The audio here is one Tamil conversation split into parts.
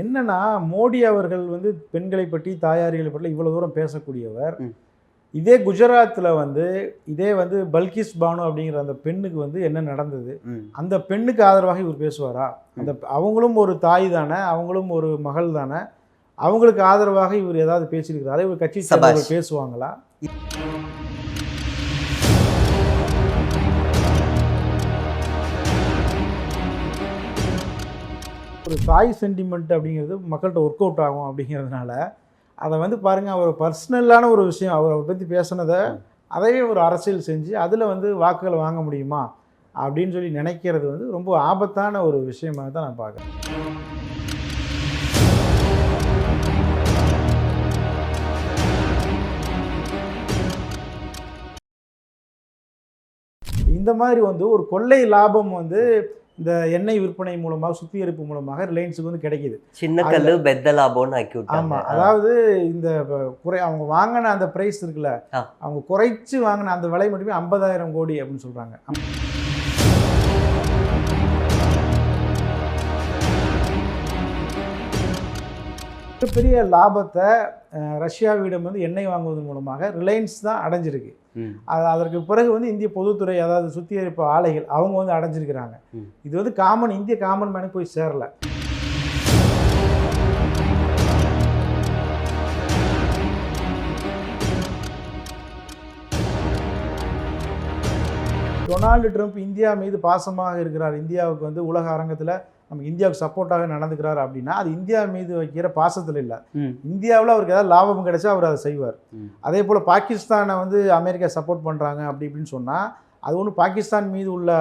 என்னன்னா மோடி அவர்கள் வந்து பெண்களை பற்றி தாயாரிகளை பற்றி இவ்வளவு தூரம் பேசக்கூடியவர். இதே குஜராத்தில் வந்து இதே வந்து பல்கிஸ் பானு அப்படிங்கிற அந்த பெண்ணுக்கு வந்து என்ன நடந்தது. அந்த பெண்ணுக்கு ஆதரவாக இவர் பேசுவாரா அந்த அவங்களும் ஒரு தாய் தானே அவங்களும் ஒரு மகள் தானே அவங்களுக்கு ஆதரவாக இவர் ஏதாவது பேசியிருக்கிறாரா இவர் கட்சி. சேர்ந்தவர்கள் பேசுவாங்களா ஒரு தாய் சென்டிமெண்ட் அப்படிங்கிறது மக்கள்கிட்ட ஒர்க் அவுட் ஆகும் அப்படிங்கிறதுனால அதை வந்து பாருங்கள் அவர் பர்சனலான ஒரு விஷயம் அவர் அவரை பற்றி பேசுனதை அதையே ஒரு அரசியல் செஞ்சு அதில் வந்து வாக்குகளை வாங்க முடியுமா? அப்படின்னு சொல்லி நினைக்கிறது வந்து ரொம்ப ஆபத்தான ஒரு விஷயமாக தான் நான் பார்க்குறேன். இந்த மாதிரி வந்து ஒரு கொள்ளை லாபம் வந்து இந்த எண்ணெய் விற்பனை மூலமாக சுத்திகரிப்பு மூலமாக ரிலையன்ஸுக்கு வந்து கிடைக்குது. சின்ன கல்லு பெத்த லாபம்னு ஆக்கி ஆமா. விட்டாங்க அதாவது இந்த குறை அவங்க வாங்கின அந்த பிரைஸ் இருக்குல்ல. அவங்க குறைச்சு வாங்கின அந்த விலை மட்டுமே ஐம்பதாயிரம் கோடி அப்படின்னு சொல்றாங்க. மிகப்பெரிய லாபத்தை ரஷ்யாவிடம் வந்து எண்ணெய் வாங்குவதன் மூலமாக ரிலையன்ஸ் தான் அடைஞ்சிருக்கு. அது அதற்கு பிறகு வந்து இந்திய பொதுத்துறை அதாவது சுத்திகரிப்பு ஆலைகள் அவங்க வந்து அடைஞ்சிருக்கிறாங்க. இது வந்து காமன் இந்திய காமன் மேனுக்கு போய் சேரல டொனால்டு ட்ரம்ப் இந்தியா மீது பாசமாக இருக்கிறார் இந்தியாவுக்கு வந்து உலக அரங்கத்தில் நம்ம இந்தியாவுக்கு சப்போர்ட்டாக நடந்துக்கிறார் அப்படின்னா அது இந்தியா மீது வைக்கிற பாசத்தில் இல்லை. இந்தியாவில் அவருக்கு ஏதாவது லாபம் கிடைச்சா அவர் அதை செய்வார். அதே போல் பாகிஸ்தானை வந்து அமெரிக்கா சப்போர்ட் பண்ணுறாங்க அப்படி இப்படின்னு சொன்னால் அது ஒன்றும் பாகிஸ்தான் மீது உள்ள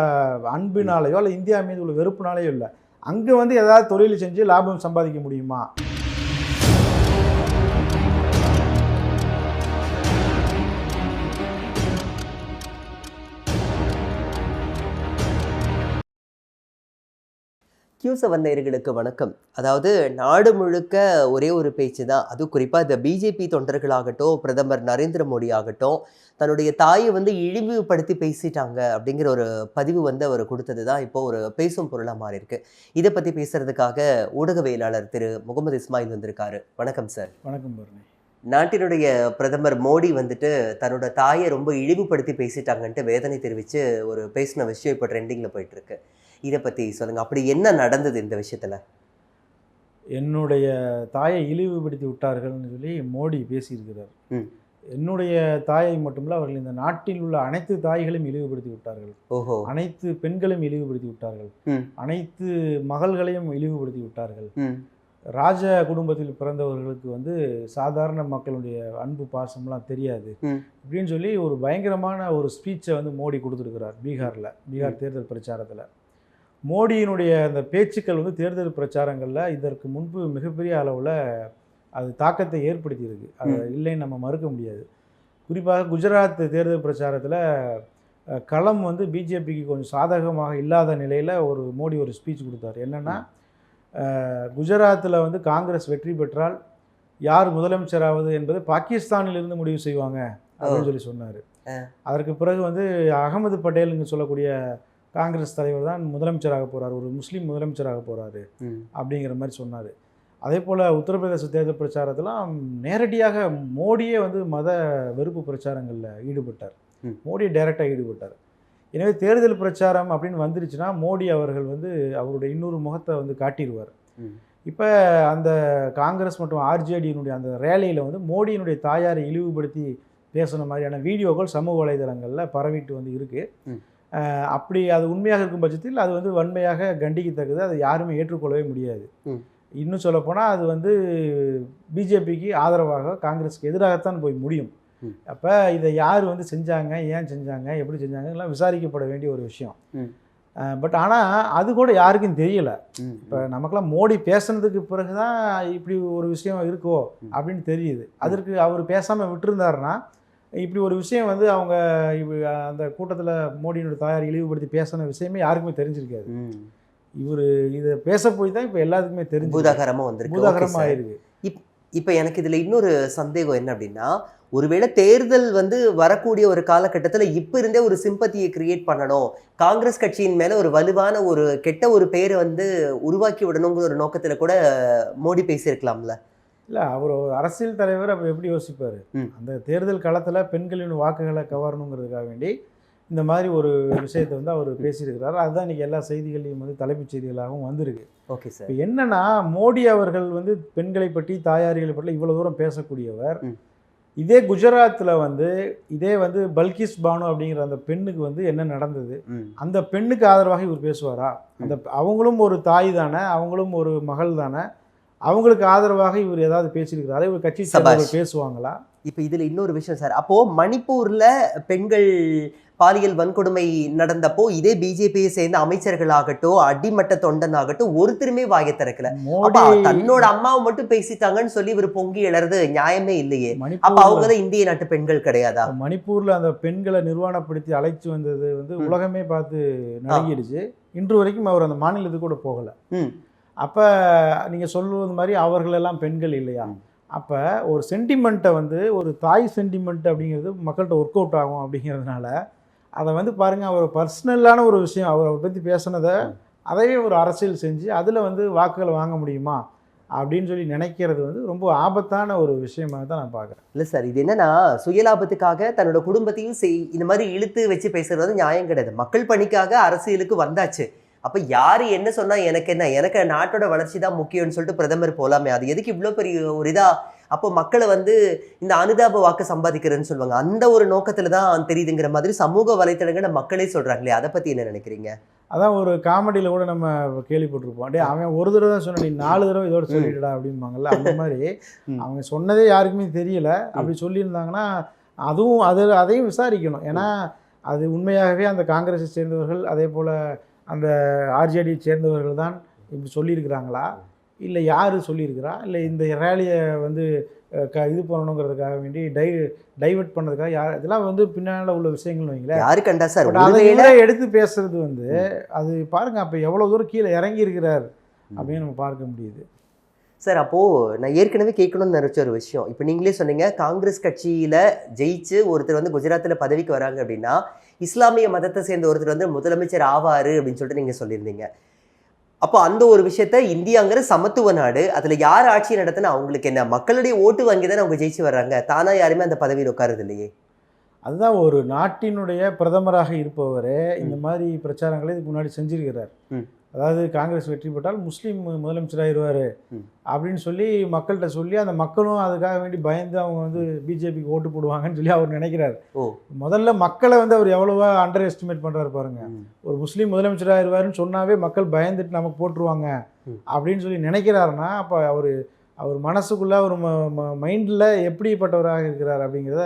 அன்பினாலேயோ அல்ல இந்தியா மீது உள்ள வெறுப்புனாலேயோ இல்லை அங்கே வந்து ஏதாவது தொழில் செஞ்சு லாபம் சம்பாதிக்க முடியுமா கியூ செவன் வணக்கம். அதாவது நாடு முழுக்க ஒரே ஒரு பேச்சு தான். அதுவும் குறிப்பாக இந்த பிஜேபி தொண்டர்களாகட்டும் பிரதமர் நரேந்திர மோடி ஆகட்டும் தன்னுடைய தாயை வந்து இழிவுபடுத்தி பேசிட்டாங்க அப்படிங்கிற ஒரு பதிவு வந்து அவர் கொடுத்தது தான். இப்போ ஒரு பேசும் பொருளாக மாறி இருக்கு இதை பற்றி பேசுறதுக்காக ஊடகவியலாளர் திரு முகமது இஸ்மாயில் வந்திருக்காரு. வணக்கம் சார். வணக்கம் பாருங்க நாட்டினுடைய பிரதமர் மோடி வந்துட்டு தன்னோட தாயை ரொம்ப இழிவுபடுத்தி பேசிட்டாங்கன்ட்டு வேதனை தெரிவித்து ஒரு பேசின விஷயம் இப்போ ட்ரெண்டிங்கில் போயிட்டு இருக்கு இதை பற்றி சொல்லுங்க. அப்படி என்ன நடந்தது இந்த விஷயத்துல? என்னுடைய தாயை இழிவுபடுத்தி விட்டார்கள்னு சொல்லி மோடி பேசியிருக்கிறார். என்னுடைய தாயை மட்டுமல்ல அவர்கள் இந்த நாட்டில் உள்ள அனைத்து தாய்களையும் இழிவுபடுத்தி விட்டார்கள். ஓஹோ. அனைத்து பெண்களையும் இழிவுபடுத்தி விட்டார்கள். ம். அனைத்து மகள்களையும் இழிவுபடுத்தி விட்டார்கள். ராஜ குடும்பத்தில் பிறந்தவர்களுக்கு வந்து சாதாரண மக்களுடைய அன்பு பாசம்லாம் தெரியாது. ம். இப்படின்னு சொல்லி ஒரு பயங்கரமான ஒரு ஸ்பீச்சை வந்து மோடி கொடுத்துருக்கிறார் பீகாரில் பீகார் தேர்தல் பிரச்சாரத்தில். மோடியினுடைய அந்த பேச்சுக்கள் வந்து தேர்தல் பிரச்சாரங்களில் இதற்கு முன்பு மிகப்பெரிய அளவில் அது தாக்கத்தை ஏற்படுத்தியிருக்கு. அது இல்லைன்னு நம்ம மறுக்க முடியாது. குறிப்பாக குஜராத் தேர்தல் பிரச்சாரத்தில் களம் வந்து பிஜேபிக்கு கொஞ்சம் சாதகமாக இல்லாத நிலையில் ஒரு மோடி ஒரு ஸ்பீச் கொடுத்தார். என்னென்னா குஜராத்தில் வந்து காங்கிரஸ் வெற்றி பெற்றால் யார் முதலமைச்சராவது என்பது பாகிஸ்தானிலிருந்து முடிவு செய்வாங்க அப்படின்னு சொல்லி சொன்னார். அதற்கு பிறகு வந்து அகமது பட்டேல்னு சொல்லக்கூடிய காங்கிரஸ் தலைவர் தான் முதலமைச்சராக போகிறார் ஒரு முஸ்லீம் முதலமைச்சராக போகிறாரு அப்படிங்கிற மாதிரி சொன்னார். அதே போல் உத்தரப்பிரதேச தேர்தல் பிரச்சாரத்திலாம் நேரடியாக மோடியே வந்து மத வெறுப்பு பிரச்சாரங்களில் ஈடுபட்டார். மோடி டைரெக்டாக ஈடுபட்டார். எனவே தேர்தல் பிரச்சாரம் அப்படின்னு வந்துருச்சுன்னா மோடி அவர்கள் வந்து அவருடைய இன்னொரு முகத்தை வந்து காட்டிடுவார். இப்போ அந்த காங்கிரஸ் மற்றும் ஆர்ஜேடியினுடைய அந்த ரேலியில் வந்து மோடியினுடைய தாயாரை இழிவுபடுத்தி பேசுன மாதிரியான வீடியோக்கள் சமூக வலைதளங்களில் பரவிட்டு வந்து இருக்குது. அப்படி அது உண்மையாக இருக்கும் பட்சத்தில் அது வந்து வன்மையாக கண்டிக்கத்தக்கது அதை யாருமே ஏற்றுக்கொள்ளவே முடியாது. இன்னும் சொல்லப்போனால் அது வந்து பிஜேபிக்கு ஆதரவாக காங்கிரஸ்க்கு எதிராகத்தான் போய் முடியும். அப்போ இதை யார் வந்து செஞ்சாங்க ஏன் செஞ்சாங்க எப்படி செஞ்சாங்க எல்லாம் விசாரிக்கப்பட வேண்டிய ஒரு விஷயம். பட் ஆனால் அது கூட யாருக்கும் தெரியல. இப்போ நமக்கெல்லாம் மோடி பேசுனதுக்கு பிறகு தான் இப்படி ஒரு விஷயம் இருக்கோ. அப்படின்னு தெரியுது. அதற்கு அவர் பேசாமல் விட்டுருந்தாருன்னா இப்படி ஒரு விஷயம் வந்து அவங்க அந்த கூட்டத்தில் மோடியினுடைய தாயார் இழிவுபடுத்தி பேசின விஷயமே யாருக்குமே தெரிஞ்சிருக்காது. இவர் இதை பேச போய் தான் இப்போ எல்லாத்துக்குமே தெரிஞ்சு பூதாகரமா வந்திருக்கு. Okay, பூதாகரமாக. ஆயிருக்கு இப்போ எனக்கு இதுல இன்னொரு சந்தேகம் என்ன அப்படின்னா ஒருவேளை தேர்தல் வந்து வரக்கூடிய ஒரு காலகட்டத்துல இப்ப இருந்தே ஒரு சிம்பத்தியை கிரியேட் பண்ணணும். காங்கிரஸ் கட்சியின் மேல ஒரு வலுவான ஒரு கெட்ட ஒரு பெயரை வந்து உருவாக்கி விடணுங்கிற ஒரு நோக்கத்துல கூட மோடி பேசியிருக்கலாம்ல? இல்லை அவர் ஒரு அரசியல் தலைவர் அப்போ எப்படி யோசிப்பார். அந்த தேர்தல் களத்தில் பெண்களின் வாக்குகளை கவரணுங்கிறதுக்காக வேண்டி இந்த மாதிரி ஒரு விஷயத்தை வந்து அவர் பேசியிருக்கிறார். அதுதான் இன்றைக்கி எல்லா செய்திகளையும் வந்து தலைப்புச் செய்திகளாகவும் வந்திருக்கு. Okay sir. இப்போ என்னன்னா மோடி அவர்கள் வந்து பெண்களை பற்றி தாயாரிகளை பற்றி இவ்வளோ தூரம் பேசக்கூடியவர். இதே குஜராத்தில் வந்து இதே வந்து பல்கிஸ் பானு அப்படிங்கிற அந்த பெண்ணுக்கு வந்து என்ன நடந்தது? அந்த பெண்ணுக்கு ஆதரவாக இவர் பேசுவாரா? அந்த அவங்களும் ஒரு தாய் தானே அவங்களும் ஒரு மகள் தானே அவங்களுக்கு ஆதரவாக இவர் ஏதாவது பேசியிருக்கிறாரா? இவர் கட்சி. சேர்ந்தவர்கள் பேசுவாங்களா? இப்போ இதுல இன்னொரு விஷயம் சார். அப்போ மணிப்பூர்ல பெண்கள் பாலியல் வன்கொடுமை நடந்தப்போ இதே பிஜேபியை சேர்ந்த அமைச்சர்களாகட்டும் அடிமட்ட தொண்டனாகட்டும் ஒருத்தருமே வாயை திறக்கல. தன்னோட அம்மாவை மட்டும் பேசிட்டாங்கன்னு சொல்லி இவர் பொங்கி எழறது நியாயமே இல்லையே. அப்ப அவங்க தான் இந்திய நாட்டு பெண்கள் கிடையாதா? மணிப்பூர்ல அந்த பெண்களை நிர்வாணப்படுத்தி அழைச்சு வந்தது வந்து. உலகமே பார்த்து நடுங்கிடுச்சு. இன்று வரைக்கும் அவர் அந்த மாநிலத்துக்கு கூட போகல. அப்ப நீங்க சொல்லுவது மாதிரி அவர்கள் எல்லாம் பெண்கள் இல்லையா. அப்ப ஒரு சென்டிமெண்ட்டை வந்து ஒரு தாய் சென்டிமெண்ட் அப்படிங்கிறது மக்கள்கிட்ட ஒர்க் அவுட் ஆகும் அப்படிங்கிறதுனால அதை வந்து பாருங்கள் அவர் பர்சனலான ஒரு விஷயம். அவர் அவரை பற்றி பேசுனதை அதையே ஒரு அரசியல் செஞ்சு அதில் வந்து வாக்குகளை வாங்க முடியுமா? அப்படின்னு சொல்லி நினைக்கிறது வந்து ரொம்ப ஆபத்தான ஒரு விஷயமாக தான் நான் பார்க்குறேன். இல்லை சார் இது என்னன்னா சுயலாபத்துக்காக தன்னோட குடும்பத்தையும் செய் இந்த மாதிரி இழுத்து வச்சு பேசுகிறது வந்து நியாயம் கிடையாது. மக்கள் பணிக்காக அரசியலுக்கு வந்தாச்சு. அப்போ யார் என்ன சொன்னால் எனக்கு என்ன? எனக்கு நாட்டோட வளர்ச்சி தான் முக்கியம்னு சொல்லிட்டு பிரதமர் போலாமே. அது எதுக்கு இவ்வளோ பெரிய ஒரு இதாக அப்போ மக்களை வந்து இந்த அனுதாப வாக்கு சம்பாதிக்கிறேன்னு சொல்லுவாங்க. அந்த ஒரு நோக்கத்துல தான் தெரியுதுங்கிற மாதிரி சமூக வலைத்தளங்களை மக்களே சொல்றாங்களே அதை பத்தி என்ன நினைக்கிறீங்க? அதான் ஒரு காமெடியில் கூட நம்ம கேள்விப்பட்டிருப்போம். டே அவன் ஒரு தடவை தான் சொன்ன நீ நாலு தடவை இதோட சொல்லிடுடா அப்படிம்பாங்கல்ல அந்த மாதிரி. அவங்க சொன்னதே யாருக்குமே தெரியல. அப்படி சொல்லியிருந்தாங்கன்னா அதுவும் அது அதையும் விசாரிக்கணும். ஏன்னா அது உண்மையாகவே அந்த காங்கிரஸை சேர்ந்தவர்கள் அதே போல் அந்த ஆர்ஜேடியை சேர்ந்தவர்கள் தான் இப்படி சொல்லியிருக்கிறாங்களா? இல்லை யார் சொல்லியிருக்கிறா? இல்லை இந்த ரேலியை வந்து க இது பண்ணணுங்கிறதுக்காக வேண்டி டை டைவர்ட் பண்ணதுக்காக யார் இதெல்லாம் வந்து பின்னால் உள்ள விஷயங்கள்னு வைங்களேன். யாரு கண்டா சார்? அதை எடுத்து பேசுறது வந்து அது பாருங்க அப்ப எவ்வளவு தூரம் கீழே இறங்கி இருக்கிறார் அப்படின்னு நம்ம பார்க்க முடியுது. சார் அப்போ நான் ஏற்கனவே கேட்கணும்னு நினைச்ச ஒரு விஷயம். இப்போ நீங்களே சொன்னீங்க காங்கிரஸ் கட்சியில ஜெயிச்சு ஒருத்தர் வந்து குஜராத்ல பதவிக்கு வராங்க அப்படின்னா இஸ்லாமிய மதத்தை சேர்ந்த ஒருத்தர் வந்து முதலமைச்சர் ஆவாரு அப்படின்னு சொல்லிட்டு நீங்க சொல்லியிருந்தீங்க. அப்போ அந்த ஒரு விஷயத்த இந்தியாங்கிற சமத்துவ நாடு அதுல யார் ஆட்சி நடத்தினா அவங்களுக்கு என்ன? மக்களுடைய ஓட்டு வாங்கி தானே அவங்க ஜெயிச்சு வர்றாங்க. தானா யாருமே அந்த பதவியில் உட்காருது இல்லையே. அதுதான் ஒரு நாட்டினுடைய பிரதமராக இருப்பவரே இந்த மாதிரி பிரச்சாரங்களை இதுக்கு முன்னாடி செஞ்சிருக்கிறார். ம். அதாவது காங்கிரஸ் வெற்றி பெற்றால் முஸ்லீம் முதலமைச்சராகிடுவார். அப்படின்னு சொல்லி மக்கள்கிட்ட சொல்லி அந்த மக்களும் அதுக்காக வேண்டி பயந்து அவங்க வந்து பிஜேபிக்கு ஓட்டு போடுவாங்கன்னு சொல்லி அவர் நினைக்கிறார். முதல்ல மக்களை வந்து அவர் எவ்வளவா அண்டர் எஸ்டிமேட் பண்றாரு பாருங்க. ஒரு முஸ்லீம் முதலமைச்சராகிருவாருன்னு சொன்னாவே மக்கள் பயந்துட்டு நமக்கு போட்டுருவாங்க. அப்படின்னு சொல்லி நினைக்கிறாருன்னா அப்போ அவர் அவர் மனசுக்குள்ள ஒரு மைண்டில் எப்படிப்பட்டவராக இருக்கிறார் அப்படிங்கிறத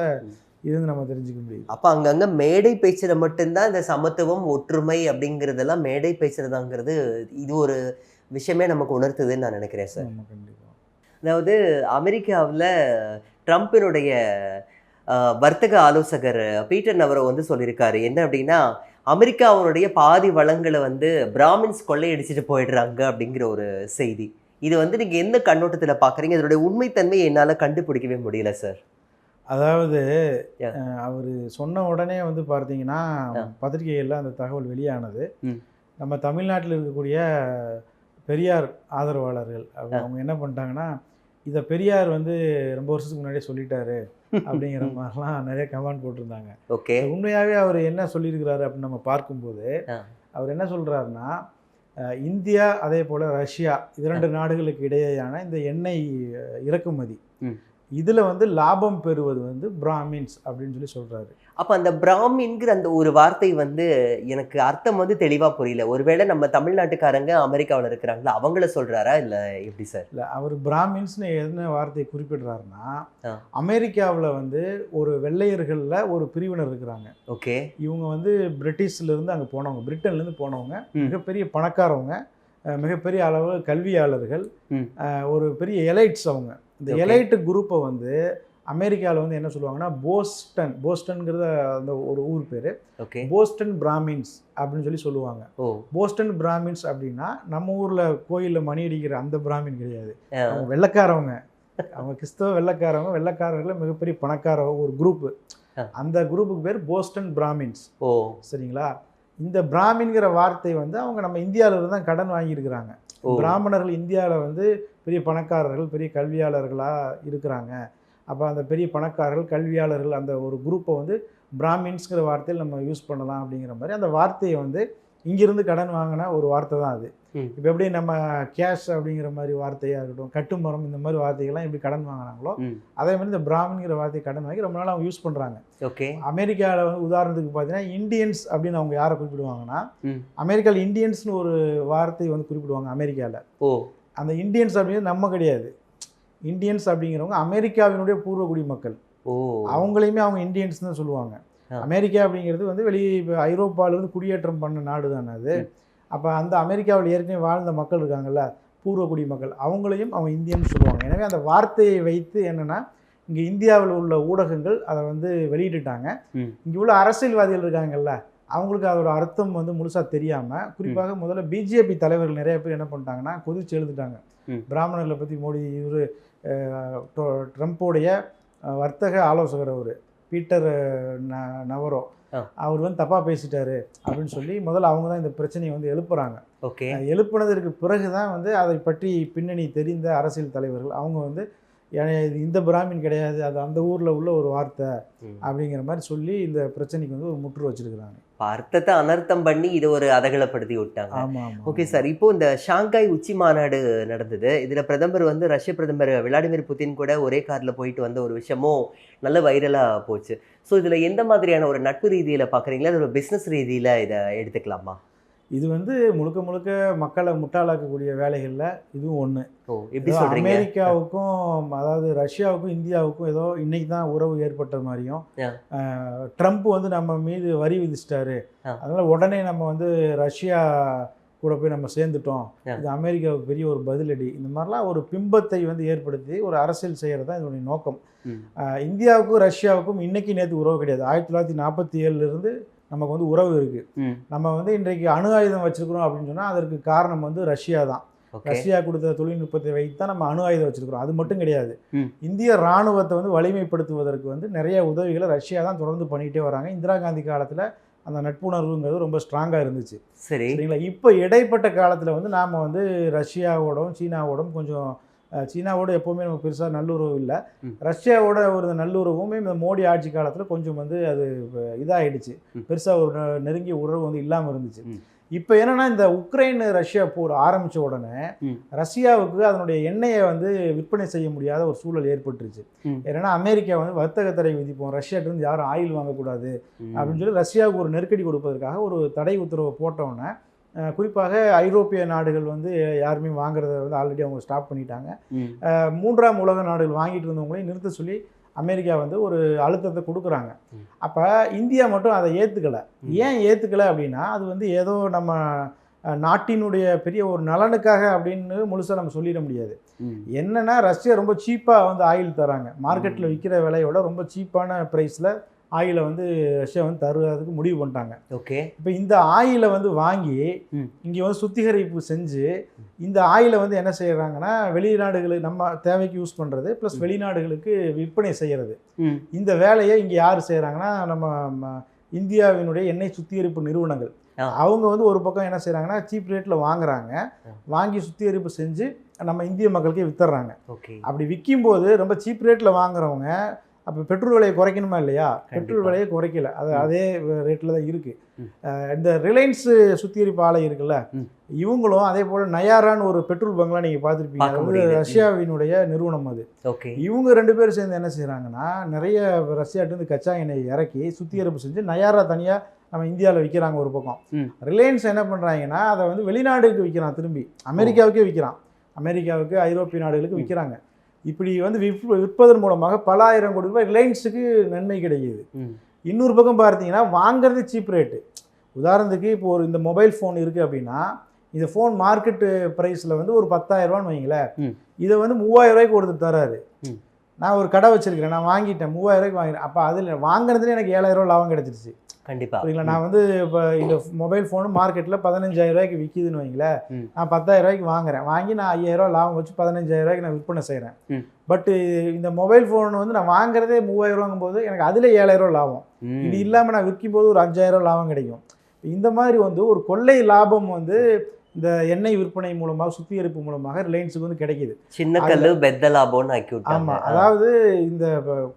ம். இது வந்து நம்ம தெரிஞ்சுக்க முடியுது. அப்ப அங்கங்க மேடை பேச்சுல மட்டும்தான் இந்த சமத்துவம் ஒற்றுமை அப்படிங்கிறதெல்லாம் மேடை பேசுறதாங்கிறது இது ஒரு விஷயமே நமக்கு உணர்த்துதுன்னு நான் நினைக்கிறேன் சார். அதாவது அமெரிக்காவில் ட்ரம்ப்பினுடைய வர்த்தக ஆலோசகர் பீட்டர் நவரோ வந்து சொல்லியிருக்காரு. என்ன அப்படின்னா அமெரிக்கா அவனுடைய பாதி வளங்களை வந்து பிராமின்ஸ் கொள்ளையடிச்சிட்டு போயிடுறாங்க அப்படிங்கிற ஒரு செய்தி. இது வந்து நீங்க எந்த கண்ணோட்டத்துல பாக்குறீங்க? இதனுடைய உண்மைத்தன்மையை என்னால கண்டுபிடிக்கவே முடியல சார். அதாவது. அவர் சொன்ன உடனே வந்து பார்த்தீங்கன்னா. பத்திரிகைகளில் அந்த தகவல் வெளியானது. நம்ம தமிழ்நாட்டில் இருக்கக்கூடிய பெரியார் ஆதரவாளர்கள் அவங்க என்ன பண்ணிட்டாங்கன்னா இதை பெரியார் வந்து ரொம்ப வருஷத்துக்கு முன்னாடியே சொல்லிட்டாரு அப்படிங்கிற மாதிரிலாம் நிறைய கமெண்ட் போட்டிருந்தாங்க ஓகே உண்மையாகவே அவர் என்ன சொல்லியிருக்கிறாரு அப்படின்னு நம்ம பார்க்கும்போது. அவர் என்ன சொல்றாருன்னா அஹ், இந்தியா அதே போல் ரஷ்யா இரண்டு நாடுகளுக்கு இடையேயான இந்த எண்ணெய் இறக்குமதி. இதில் வந்து லாபம் பெறுவது வந்து பிராமின்ஸ் அப்படின்னு சொல்லி சொல்றாரு. அப்ப அந்த பிராமின்கிற அந்த ஒரு வார்த்தை வந்து எனக்கு அர்த்தம் வந்து தெளிவா புரியல. ஒருவேளை நம்ம தமிழ்நாட்டுக்காரங்க அமெரிக்காவில் இருக்கிறாங்களா? அவங்கள சொல்றாரா? இல்ல எப்படி சார்? இல்லை அவர் பிராமின்ஸ்னு என்ன வார்த்தையை குறிப்பிடுறாருன்னா. அமெரிக்காவில் வந்து ஒரு வெள்ளையர்களில் ஒரு பிரிவினர் இருக்கிறாங்க. ஓகே. இவங்க வந்து பிரிட்டிஷ்ல இருந்து அங்கே போனவங்க பிரிட்டன்ல இருந்து போனவங்க. மிகப்பெரிய பணக்காரவங்க மிகப்பெரிய அளவு கல்வியாளர்கள் ஒரு பெரிய எலைட்ஸ் அவங்க. இந்த. எலைட்டு குரூப்பை வந்து அமெரிக்காவில் வந்து என்ன சொல்லுவாங்கன்னா போஸ்டன் போஸ்டன்ங்கிறத அந்த ஒரு ஊர் பேர். ஓகே போஸ்டன் பிராமின்ஸ் அப்படின்னு சொல்லி சொல்லுவாங்க. ஓ. போஸ்டன் பிராமின்ஸ் அப்படின்னா நம்ம ஊரில் கோயிலில் மணி அடிக்கிற அந்த பிராமின் கிடையாது. அவங்க வெள்ளைக்காரவங்க. அவங்க கிறிஸ்தவ வெள்ளைக்காரவங்க வெள்ளைக்காரர்கள் மிகப்பெரிய பணக்கார ஒரு குரூப்பு. அந்த குரூப்புக்கு பேர் போஸ்டன் பிராமின்ஸ் ஓ. சரிங்களா? இந்த பிராமின்கிற வார்த்தை வந்து அவங்க நம்ம இந்தியாவில தான் கடன் வாங்கியிருக்கிறாங்க. பிராமணர்கள் இந்தியாவில் வந்து பெரிய பணக்காரர்கள் பெரிய கல்வியாளர்களாக இருக்கிறாங்க. அப்போ அந்த பெரிய பணக்காரர்கள் கல்வியாளர்கள் அந்த ஒரு குரூப்பை வந்து பிராமின்ஸ்ங்கிற வார்த்தையில் நம்ம யூஸ் பண்ணலாம் அப்படிங்கிற மாதிரி அந்த வார்த்தையை வந்து இங்கிருந்து கடன் வாங்கின ஒரு வார்த்தை தான் அது. இப்போ எப்படி நம்ம கேஷ் அப்படிங்கிற மாதிரி வார்த்தையாக இருக்கட்டும் கட்டுமரம் இந்த மாதிரி வார்த்தைகள்லாம் எப்படி கடன் வாங்கினாங்களோ அதே மாதிரி இந்த பிராமின்கிற வார்த்தையை கடன் வாங்கி ரொம்ப நாள் அவங்க யூஸ் பண்ணுறாங்க ஓகே. அமெரிக்காவில் வந்து உதாரணத்துக்கு பார்த்தீங்கன்னா இந்தியன்ஸ் அப்படின்னு அவங்க யாரை குறிப்பிடுவாங்கன்னா அமெரிக்காவில் இந்தியன்ஸ்னு ஒரு வார்த்தை வந்து குறிப்பிடுவாங்க அமெரிக்காவில் ஓ. அந்த இந்தியன்ஸ் அப்படிங்கிறது நம்ம கிடையாது. இந்தியன்ஸ் அப்படிங்கிறவங்க அமெரிக்காவினுடைய பூர்வ குடிமக்கள். ஓ. அவங்களையுமே அவங்க இந்தியன்ஸ் தான் சொல்லுவாங்க. அமெரிக்கா அப்படிங்கிறது வந்து வெளி இப்ப ஐரோப்பாவிலிருந்து குடியேற்றம் பண்ண நாடு தானே அது. அப்போ அந்த அமெரிக்காவில் ஏற்கனவே வாழ்ந்த மக்கள் இருக்காங்கல்ல பூர்வ குடிமக்கள் அவங்களையும் அவங்க இந்தியன்னு சொல்லுவாங்க. எனவே அந்த வார்த்தையை வைத்து என்னன்னா இங்கே இந்தியாவில் உள்ள ஊடகங்கள் அதை வந்து வெளியிட்டுட்டாங்க. இங்கே உள்ள அரசியல்வாதிகள் இருக்காங்கல்ல அவங்களுக்கு அதோட அர்த்தம் வந்து முழுசாக தெரியாமல் குறிப்பாக முதல்ல பிஜேபி தலைவர்கள் நிறைய பேர் என்ன பண்ணிட்டாங்கன்னா கொதிச்சு எழுதிட்டாங்க. பிராமணர்களை பற்றி மோடி இவர் ட்ரம்ப்போடைய வர்த்தக ஆலோசகர் அவர். பீட்டர் ந- நவரோ. அவர் வந்து தப்பாக பேசிட்டாரு அப்படின்னு சொல்லி முதல்ல அவங்க தான் இந்த பிரச்சனையை வந்து எழுப்புறாங்க. ஓகே. எழுப்புனதற்கு பிறகு தான் வந்து அதை பற்றி பின்னணி தெரிந்த அரசியல் தலைவர்கள் அவங்க வந்து "ஏன் இது இந்த பிராமின் கிடையாது அது அந்த ஊரில் உள்ள ஒரு வார்த்தை. அப்படிங்கிற மாதிரி சொல்லி இந்த பிரச்சனைக்கு வந்து ஒரு முற்று வச்சிருக்கிறாங்க. அர்த்தத்தை அனர்த்தம் பண்ணி இதை ஒரு அதகலப்படுத்தி விட்டாங்க. ஓகே சார் இப்போ இந்த ஷாங்காய் உச்சி மாநாடு நடந்தது. இதுல பிரதமர் வந்து ரஷ்ய பிரதமர் விளாடிமிர் புதின் கூட ஒரே கார்ல போயிட்டு வந்த ஒரு விஷயமும் நல்ல வைரலா போச்சு. ஸோ இதுல எந்த மாதிரியான ஒரு நட்பு ரீதியில பாக்குறீங்களா? இது ஒரு பிசினஸ் ரீதியில இதை எடுத்துக்கலாமா? இது வந்து முழுக்க முழுக்க மக்களை முட்டாளாக்கக்கூடிய வேலைகளில் இதுவும் ஒன்று அமெரிக்காவுக்கும் அதாவது ரஷ்யாவுக்கும் இந்தியாவுக்கும் ஏதோ இன்னைக்கு தான் உறவு ஏற்பட்ட மாதிரியும் ட்ரம்ப் வந்து நம்ம மீது வரி விதிச்சிட்டாரு. அதனால உடனே நம்ம வந்து ரஷ்யா கூட போய் நம்ம சேர்ந்துட்டோம். இது அமெரிக்காவுக்கு பெரிய ஒரு பதிலடி. இந்த மாதிரிலாம் ஒரு பிம்பத்தை வந்து ஏற்படுத்தி ஒரு அரசியல் செய்கிறது தான் இதனுடைய நோக்கம். இந்தியாவுக்கும் ரஷ்யாவுக்கும் இன்னைக்கு நேற்று உறவு கிடையாது. ஆயிரத்தி தொள்ளாயிரத்தி நாற்பத்தி ஏழுலேருந்து நமக்கு வந்து உறவு இருக்குது நம்ம வந்து இன்றைக்கு அணு ஆயுதம் வச்சிருக்கிறோம் அப்படின்னு சொன்னால் அதற்கு காரணம் வந்து ரஷ்யா தான். ரஷ்யா கொடுத்த தொழில்நுட்பத்தை வைத்து தான் நம்ம அணு ஆயுதம் வச்சிருக்கிறோம். அது மட்டும் கிடையாது. இந்திய ராணுவத்தை வந்து வலிமைப்படுத்துவதற்கு வந்து நிறைய உதவிகளை ரஷ்யா தான் தொடர்ந்து பண்ணிகிட்டே வராங்க. இந்திரா காந்தி காலத்தில் அந்த நட்புணர்வுங்கிறது ரொம்ப ஸ்ட்ராங்காக இருந்துச்சு. சரி. சரிங்களா? இப்போ இடைப்பட்ட காலத்தில் வந்து நாம் வந்து ரஷ்யாவோடும் சீனாவோடும் கொஞ்சம் சீனாவோட எப்போவுமே நமக்கு பெருசாக நல்லுறவு இல்லை. ரஷ்யாவோட ஒரு நல்லுறவுமே இந்த மோடி ஆட்சி காலத்தில் கொஞ்சம் வந்து அது இதாகிடுச்சு. பெருசாக ஒரு நெருங்கிய உறவு வந்து இல்லாமல் இருந்துச்சு. இப்போ என்னன்னா இந்த உக்ரைன் ரஷ்யா போர் ஆரம்பித்த உடனே. ரஷ்யாவுக்கு அதனுடைய எண்ணெயை வந்து விற்பனை செய்ய முடியாத ஒரு சூழல் ஏற்பட்டுருச்சு. ஏன்னா அமெரிக்கா வந்து வர்த்தக தடை விதிப்போம் ரஷ்யாட்ட இருந்து யாரும் ஆயில் வாங்கக்கூடாது. அப்படின்னு சொல்லி ரஷ்யாவுக்கு ஒரு நெருக்கடி கொடுப்பதற்காக ஒரு தடை உத்தரவை போட்டவுடனே அஹ், குறிப்பாக ஐரோப்பிய நாடுகள் வந்து யாருமே வாங்குறத வந்து ஆல்ரெடி அவங்க ஸ்டாப் பண்ணிட்டாங்க மூன்றாம் உலக நாடுகள் வாங்கிட்டு இருந்தவங்களையும் நிறுத்த சொல்லி அமெரிக்கா வந்து ஒரு அழுத்தத்தை கொடுக்குறாங்க. அப்போ இந்தியா மட்டும் அதை ஏற்றுக்கலை. ஏன் ஏற்றுக்கலை அப்படின்னா அது வந்து ஏதோ நம்ம நாட்டினுடைய பெரிய ஒரு நலனுக்காக அப்படின்னு முழுசாக நம்ம சொல்லிட முடியாது. என்னன்னா ரஷ்யா ரொம்ப சீப்பாக வந்து ஆயில் தராங்க மார்க்கெட்டில். விற்கிற விலையோட ரொம்ப சீப்பான ப்ரைஸில் ஆயிலை வந்து ரஷ்யா வந்து தருவதுக்கு முடிவு பண்ணிட்டாங்க ஓகே இப்போ இந்த ஆயிலை வந்து வாங்கி. இங்கே வந்து சுத்திகரிப்பு செஞ்சு இந்த ஆயிலை வந்து என்ன செய்கிறாங்கன்னா வெளிநாடுகளுக்கு நம்ம தேவைக்கு யூஸ் பண்ணுறது ப்ளஸ். வெளிநாடுகளுக்கு விற்பனை செய்கிறது. இந்த வேலையை இங்கே யார் செய்கிறாங்கன்னா நம்ம இந்தியாவினுடைய எண்ணெய் சுத்திகரிப்பு நிறுவனங்கள். அவங்க வந்து ஒரு பக்கம் என்ன செய்கிறாங்கன்னா சீப் ரேட்டில் வாங்குறாங்க. வாங்கி சுத்திகரிப்பு செஞ்சு நம்ம இந்திய மக்களுக்கே வித்துறாங்க ஓகே அப்படி விற்கும்போது ரொம்ப சீப் ரேட்டில் வாங்குறவங்க அப்போ பெட்ரோல் விலையை குறைக்கணுமா இல்லையா பெட்ரோல். விலையை குறைக்கல அது. அதே ரேட்டில் தான் இருக்குது. இந்த ரிலையன்ஸ் சுத்திகரிப்பு ஆலை இருக்குல்ல. இவங்களும் அதே போல் நயாரான்னு ஒரு பெட்ரோல் பங்க்லாம் நீங்கள் பார்த்துருப்பீங்க அது வந்து. ரஷ்யாவினுடைய நிறுவனம் அது ஓகே இவங்க ரெண்டு பேரும் சேர்ந்து என்ன செய்கிறாங்கன்னா நிறைய ரஷ்யாட்டிருந்து கச்சா எண்ணெய் இறக்கி சுத்திகரிப்பு செஞ்சு நயாரா தனியாக நம்ம இந்தியாவில் விற்கிறாங்க ஒரு பக்கம். ரிலையன்ஸ் என்ன பண்ணுறாங்கன்னா அதை வந்து வெளிநாடுக்கு விற்கிறான் திரும்பி அமெரிக்காவுக்கே விற்கிறான் அமெரிக்காவுக்கு ஐரோப்பிய நாடுகளுக்கு. விற்கிறாங்க இப்படி வந்து விற்ப விற்பதன் மூலமாக பல ஆயிரம் கோடி ரூபாய் ரிலையன்ஸுக்கு நன்மை கிடைக்குது. இன்னொரு பக்கம் பார்த்தீங்கன்னா வாங்குறது சீப் ரேட்டு உதாரணத்துக்கு இப்போ ஒரு இந்த மொபைல் ஃபோன் இருக்குது அப்படின்னா இந்த ஃபோன் மார்க்கெட்டு ப்ரைஸில் வந்து ஒரு 10000 ரூபான்னு வைங்களேன். இதை வந்து மூவாயிரம் ரூபாய்க்கு ஒருத்தர் தராரு. நான் ஒரு கடை வச்சிருக்கிறேன் நான் வாங்கிட்டேன் மூவாயிரம் ரூபாய்க்கு வாங்கிட்டேன் அப்போ அதில் வாங்குறதுல எனக்கு ஏழாயிரம் ரூபா லாபம் கிடைச்சிருச்சு. கண்டிப்பா. சரிங்களா நான் வந்து இப்போ இந்த மொபைல் ஃபோனு மார்க்கெட்டில் பதினஞ்சாயிரம் ரூபாய்க்கு விற்கிதுன்னு வைங்களேன். நான் பத்தாயிரம் ரூபாய்க்கு வாங்குறேன். வாங்கி நான் ஐயாயிரம் லாபம் வச்சு பதினஞ்சாயிரம் ரூபாய்க்கு நான் விற்பனை செய்கிறேன் ம். பட் இந்த மொபைல் ஃபோன் வந்து நான் வாங்குறதே மூவாயிரம் ரூபாங்கும் போது எனக்கு அதில் ஏழாயிரம் லாபம். இது இல்லாமல் நான் விற்கும் போது ஒரு அஞ்சாயிரம் லாபம் கிடைக்கும். இந்த மாதிரி வந்து ஒரு கொள்ளை லாபம் வந்து இந்த எண்ணெய் விற்பனை மூலமாக சுத்திகரிப்பு மூலமாக ரிலையன்ஸுக்கு வந்து கிடைக்குது சின்ன கல்லு பெத்த லாபம்னு ஆக்கி ஆமாம் அதாவது இந்த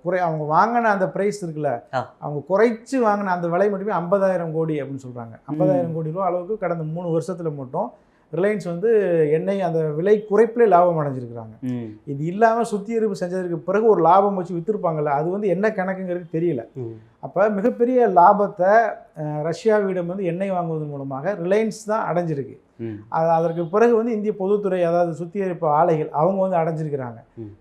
குறை அவங்க வாங்கின அந்த ப்ரைஸ் இருக்குல்ல. அவங்க குறைச்சு வாங்கின அந்த விலை மட்டுமே ஐம்பதாயிரம் கோடி அப்படின்னு சொல்கிறாங்க ஐம்பதாயிரம் கோடி ரூபா அளவுக்கு கடந்த மூணு வருஷத்தில் மட்டும் ரிலையன்ஸ் வந்து எண்ணெய் அந்த விலை குறைப்பிலே லாபம் அடைஞ்சிருக்கிறாங்க. இது இல்லாமல் சுத்திகரிப்பு செஞ்சதுக்கு பிறகு ஒரு லாபம் வச்சு விற்றுருப்பாங்கல்ல அது வந்து என்ன கணக்குங்கிறது தெரியல. அப்போ மிகப்பெரிய லாபத்தை ரஷ்யாவிடம் வந்து எண்ணெய் வாங்குவதன் மூலமாக ரிலையன்ஸ் தான் அடைஞ்சிருக்கு. அது அதற்கு பிறகு வந்து இந்திய பொதுத்துறை அதாவது சுத்திகரிப்பு ஆலைகள் அவங்க வந்து அடைஞ்சிருக்கிறாங்க.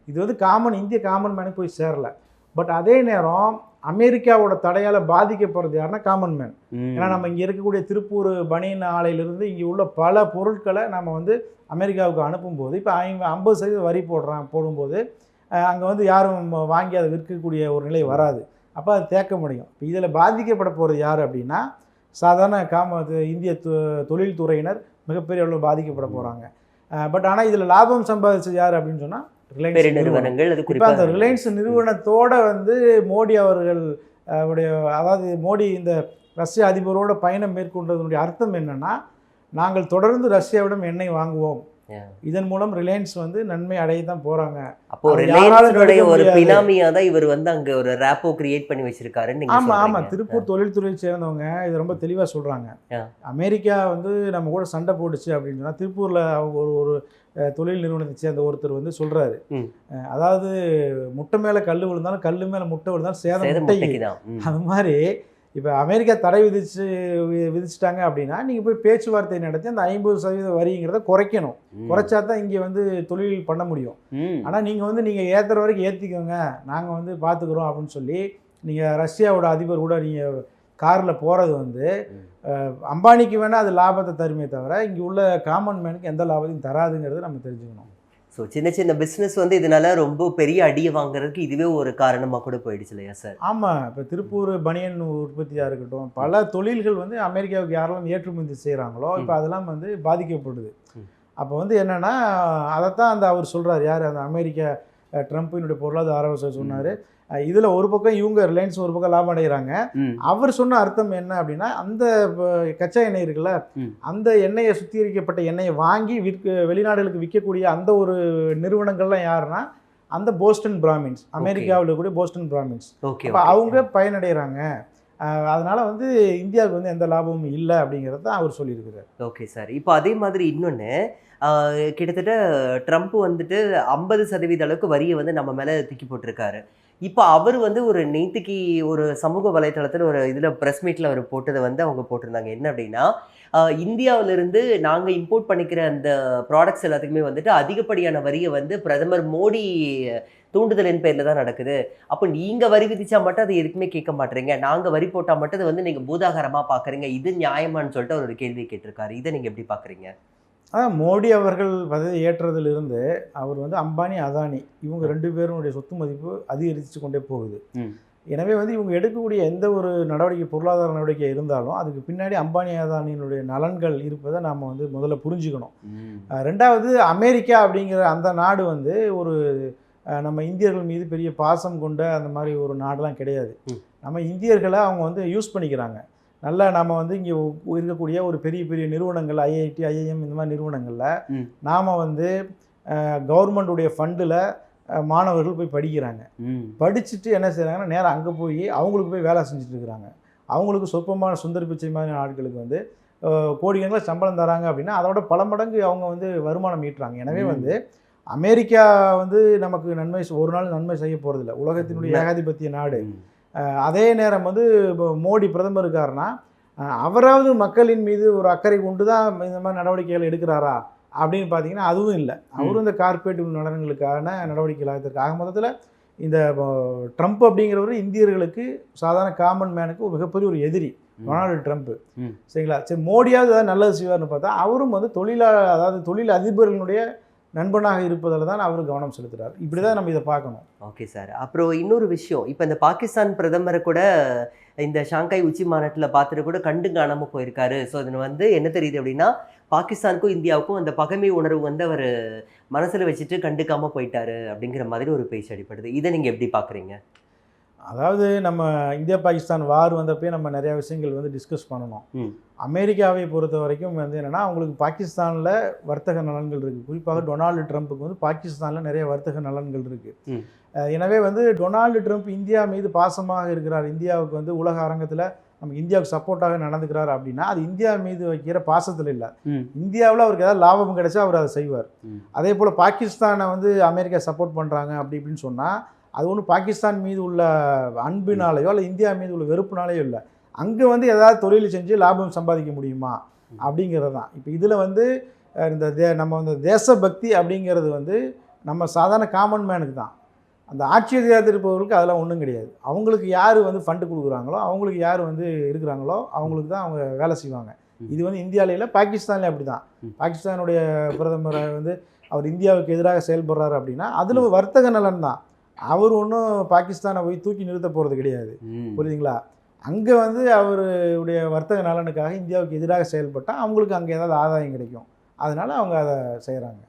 இது வந்து காமன் இந்திய காமன் மேனுக்கு போய் சேரல. பட் அதே நேரம் அமெரிக்காவோட தடையால் பாதிக்கப்படுறது யாருன்னா காமன் மேன். ஏன்னா நம்ம இங்கே இருக்கக்கூடிய திருப்பூர் பனியன் ஆலையிலிருந்து இங்கே உள்ள பல பொருட்களை நம்ம வந்து அமெரிக்காவுக்கு அனுப்பும்போது இப்போ ஐம்பது சதவீதம் வரி போடுறான் போடும்போது அங்கே வந்து யாரும் வாங்கி அதை விற்கக்கூடிய ஒரு நிலை வராது. அப்போ அது தேக்க முடியும். இப்போ இதில் பாதிக்கப்பட போகிறது யார் அப்படின்னா சாதாரண காம இந்திய தொழில்துறையினர் மிகப்பெரிய அளவில் பாதிக்கப்பட போகிறாங்க பட் ஆனால் இதில் லாபம் சம்பாதிச்சது யார் அப்படின்னு சொன்னால் ரிலையன்ஸ் நிறுவனம். பெருநிறுவனங்கள் அது இப்போ குறிப்பா அந்த ரிலையன்ஸ் நிறுவனத்தோட வந்து மோடி அவர்கள் உடைய அதாவது மோடி இந்த ரஷ்ய அதிபரோட பயணம் மேற்கொண்டதனுடைய அர்த்தம் என்னன்னா நாங்கள் தொடர்ந்து ரஷ்யாவிடம் எண்ணெய் வாங்குவோம். இதன் மூலம் ரிலையன்ஸ் வந்து நன்மை அடைய தான் போறாங்க. அப்போ ரிலையன்ஸோடைய தடுக்க ஒரு முடியாது. பினாமியா தான் இவர் வந்து அங்க ஒரு ரேப்போ கிரியேட் பண்ணி வச்சிருக்காருன்னு நீங்க ஆமா ஆமா. திருப்பூர் தொழில்துறையை சேர்ந்தவங்க இது ரொம்ப தெளிவா சொல்றாங்க. அமெரிக்கா வந்து நம்ம கூட சண்டை போட்டுச்சு அப்படின்னு சொன்னா திருப்பூர்ல அவங்க ஒரு ஒரு தொழில் நிறுவனத்தை சேர்ந்த ஒருத்தர் வந்து சொல்றாரு. அதாவது முட்டை மேல கல் விழுந்தாலும் கல்லு மேல முட்டை விழுந்தாலும் சேதம் சேதம் முட்டைக்கு முட்டைக்கு தான் ம். அது மாதிரி இப்போ அமெரிக்கா தடை விதிச்சு விதிச்சிட்டாங்க அப்படின்னா நீங்கள் போய் பேச்சுவார்த்தை நடத்தி அந்த ஐம்பது சதவீத வரிங்கிறத குறைக்கணும். குறைச்சா தான் இங்கே வந்து தொழில் பண்ண முடியும். ஆனால் நீங்கள் வந்து நீங்கள் ஏற்றுற வரைக்கும் ஏற்றிக்கோங்க நாங்கள் வந்து பார்த்துக்குறோம் அப்படின்னு சொல்லி நீங்கள் ரஷ்யாவோட அதிபர் கூட நீங்கள் காரில் போகிறது வந்து அம்பானிக்கு வேணால் அது லாபத்தை தருமே தவிர இங்கே உள்ள காமன் மேனுக்கு எந்த லாபத்தையும் தராதுங்கிறது நம்ம தெரிஞ்சுக்கணும். ஸோ சின்ன சின்ன பிஸ்னஸ் வந்து இதனால ரொம்ப பெரிய அடியை வாங்குறதுக்கு இதுவே ஒரு காரணமா கூட போயிடுச்சு இல்லையா சார் ஆமாம் இப்போ திருப்பூர் பனியன் உற்பத்தியாக இருக்கட்டும் பல தொழில்கள் வந்து அமெரிக்காவுக்கு யாரெல்லாம் ஏற்றுமதி செய்கிறாங்களோ இப்போ அதெல்லாம் வந்து பாதிக்கப்படுது. அப்போ வந்து என்னென்னா அதைத்தான் அந்த அவர் சொல்கிறார் யார்? அந்த அமெரிக்க ட்ரம்ப்பினுடைய பொருளாதார ஆலோசகர் சொன்னார். இதில் ஒரு பக்கம் இவங்க ரிலையன்ஸ் ஒரு பக்கம் லாபம் அடைகிறாங்க. அவர் சொன்ன அர்த்தம் என்ன அப்படின்னா அந்த கச்சா எண்ணெய் இருக்குல்ல. அந்த எண்ணெயை சுத்திகரிக்கப்பட்ட எண்ணெயை வாங்கி விற்க வெளிநாடுகளுக்கு விற்கக்கூடிய அந்த ஒரு நிறுவனங்கள்லாம் யாருன்னா அந்த போஸ்டன் பிராமின்ஸ் அமெரிக்காவில் இருக்கக்கூடிய போஸ்டன் பிராமின்ஸ். அவங்க பயனடைகிறாங்க. அதனால் வந்து இந்தியாவுக்கு வந்து எந்த லாபமும் இல்லை அப்படிங்கிறத தான் அவர் சொல்லியிருக்கிறார். Okay sir. இப்போ அதே மாதிரி இன்னொன்று கிட்டத்தட்ட ட்ரம்ப் வந்துட்டு ஐம்பது சதவீத அளவுக்கு வரியை வந்து நம்ம மேலே தூக்கி போட்டிருக்காரு. இப்போ அவர் வந்து ஒரு நேத்துக்கு ஒரு சமூக வலைத்தளத்தில் ஒரு இதில் ப்ரெஸ் மீட்டில் அவர் போட்டதை வந்து அவங்க போட்டிருந்தாங்க. என்ன அப்படின்னா இந்தியாவிலிருந்து நாங்கள் இம்போர்ட் பண்ணிக்கிற அந்த ப்ராடக்ட்ஸ் எல்லாத்துக்குமே வந்துட்டு அதிகப்படியான வரியை வந்து பிரதமர் மோடி தூண்டுதலின் பேரில் தான் நடக்குது. அப்போ நீங்கள் வரி விதிச்சா மட்டும் அதை எதுக்குமே கேட்க மாட்டீங்க. நாங்கள் வரி போட்டால் மட்டும் அதை வந்து நீங்கள் பூதாகரமாக பார்க்குறீங்க இது நியாயமான்னு சொல்லிட்டு அவர் ஒரு கேள்வி கேட்டிருக்காரு. இதை நீங்கள் எப்படி பார்க்குறீங்க அதான் மோடி அவர்கள் பதவி ஏற்றதிலிருந்து அவர் வந்து அம்பானி அதானி இவங்க ரெண்டு பேருடைய சொத்து மதிப்பு அதிகரித்து கொண்டே போகுது. எனவே வந்து இவங்க எடுக்கக்கூடிய எந்த ஒரு நடவடிக்கை பொருளாதார நடவடிக்கை இருந்தாலும் அதுக்கு பின்னாடி அம்பானி அதானியினுடைய நலன்கள் இருப்பதை நாம் வந்து முதல்ல புரிஞ்சுக்கணும் ரெண்டாவது அமெரிக்கா அப்படிங்கிற அந்த நாடு வந்து ஒரு நம்ம இந்தியர்கள் மீது பெரிய பாசம் கொண்ட அந்த மாதிரி ஒரு நாடெலாம் கிடையாது. நம்ம இந்தியர்களை அவங்க வந்து யூஸ் பண்ணிக்கிறாங்க நல்லா நம்ம வந்து இங்கே இருக்கக்கூடிய ஒரு பெரிய பெரிய நிறுவனங்கள் ஐஐடி ஐஐஎம் இந்த மாதிரி நிறுவனங்களில். நாம் வந்து கவர்மெண்ட்டுடைய ஃபண்டில் மாணவர்கள் போய் படிக்கிறாங்க. படிச்சுட்டு என்ன செய்கிறாங்கன்னா நேரா அங்கே போய் அவங்களுக்கு போய் வேலை செஞ்சுட்டு இருக்கிறாங்க அவங்களுக்கு சொற்பமான சுந்தர் பிச்சை மாதிரி ஆட்களுக்கு வந்து கோடிக்கணக்கில் சம்பளம் தராங்க அப்படின்னா அதோட பல மடங்கு அவங்க வந்து வருமானம் ஈட்டுறாங்க. எனவே. வந்து அமெரிக்கா வந்து நமக்கு நன்மை ஒரு நாள் நன்மை செய்ய போகிறதில்ல உலகத்தினுடைய. ஏகாதிபத்திய நாடு. அதே நேரம் வந்து மோடி பிரதமர் இருக்காருன்னா அவராவது மக்களின் மீது ஒரு அக்கறை கொண்டு தான் இந்த மாதிரி நடவடிக்கைகள் எடுக்கிறாரா? அப்படின்னு பார்த்தீங்கன்னா அதுவும் இல்லை. அவரும் இந்த கார்ப்பரேட் நலன்களுக்கான நடவடிக்கைகள் எடுத்திருக்கு ஆக மொத்தத்தில் இந்த ட்ரம்ப் அப்படிங்கிறவர் இந்தியர்களுக்கு சாதாரண காமன் மேனுக்கு ஒரு மிகப்பெரிய ஒரு எதிரி டொனால்டு ட்ரம்ப். சரிங்களா? சரி மோடியாவது ஏதாவது நல்லது செய்வார்னு பார்த்தா அவரும் வந்து தொழிலாளர் அதாவது தொழில் அதிபர்களுடைய நண்பனாக இருப்பதில் தான் அவர் கவனம் செலுத்துறார். இப்படி தான் நம்ம இதை பார்க்கணும். Okay sir. அப்புறம் இன்னொரு விஷயம். இப்போ இந்த பாகிஸ்தான் பிரதமரை கூட இந்த ஷாங்காய் உச்சி மாநாட்டில் பார்த்துட்டு கூட கண்டு காணாமல் போயிருக்காரு. ஸோ அதில் வந்து என்ன தெரியுது அப்படின்னா பாகிஸ்தானுக்கும் இந்தியாவுக்கும் அந்த பகைமை உணர்வு வந்து அவர் மனசில் வச்சுட்டு கண்டுக்காம போயிட்டாரு அப்படிங்கிற மாதிரி ஒரு பேச்சு அடிப்படுது இதை நீங்கள் எப்படி பார்க்குறீங்க அதாவது நம்ம இந்தியா பாகிஸ்தான் வார் வந்தப்பே நம்ம நிறைய விஷயங்கள் வந்து டிஸ்கஸ் பண்ணணும். அமெரிக்காவை பொறுத்த வரைக்கும் வந்து என்னன்னா அவங்களுக்கு பாகிஸ்தானில் வர்த்தக நலன்கள் இருக்குது குறிப்பாக டொனால்டு ட்ரம்ப்புக்கு வந்து பாகிஸ்தானில் நிறைய வர்த்தக நலன்கள் இருக்குது. எனவே வந்து டொனால்டு ட்ரம்ப் இந்தியா மீது பாசமாக இருக்கிறார். இந்தியாவுக்கு வந்து உலக அரங்கத்தில் நமக்கு இந்தியாவுக்கு சப்போர்ட்டாக நடந்துக்கிறார் அப்படின்னா அது இந்தியா மீது வைக்கிற பாசத்தில் இல்லை. இந்தியாவில் அவருக்கு ஏதாவது லாபம் கிடைச்சா அவர் அதை செய்வார். அதே போல் பாகிஸ்தானை வந்து அமெரிக்கா சப்போர்ட் பண்ணுறாங்க அப்படி இப்படின்னு சொன்னால் அது ஒன்றும் பாகிஸ்தான் மீது உள்ள அன்பினாலேயோ இல்லை இந்தியா மீது உள்ள வெறுப்புனாலேயோ இல்லை. அங்கே வந்து ஏதாவது தொழில் செஞ்சு லாபம் சம்பாதிக்க முடியுமா? அப்படிங்கிறது தான். இப்போ இதில் வந்து இந்த தே நம்ம வந்து தேசபக்தி அப்படிங்கிறது வந்து நம்ம சாதாரண காமன் மேனுக்கு தான். அந்த ஆட்சி அதிகாரத்தில் இருப்பவர்களுக்கு அதெல்லாம் ஒன்றும் கிடையாது. அவங்களுக்கு யார் வந்து ஃபண்டு கொடுக்குறாங்களோ அவங்களுக்கு யார் வந்து இருக்கிறாங்களோ அவங்களுக்கு தான் அவங்க வேலை செய்வாங்க. இது வந்து இந்தியாவில பாகிஸ்தான்லேயும் அப்படி தான். பாகிஸ்தானுடைய பிரதமரை வந்து அவர் இந்தியாவுக்கு எதிராக செயல்படுறாரு அப்படின்னா அதில் வர்த்தக நலன் தான். அவர் ஒன்றும் பாகிஸ்தானை போய் தூக்கி நிறுத்த போகிறது கிடையாது. புரியுதுங்களா? அங்கே வந்து அவருடைய வர்த்தக நலனுக்காக இந்தியாவுக்கு எதிராக செயல்பட்டால் அவங்களுக்கு அங்கே ஏதாவது ஆதாயம் கிடைக்கும். அதனால அவங்க அதை செய்கிறாங்க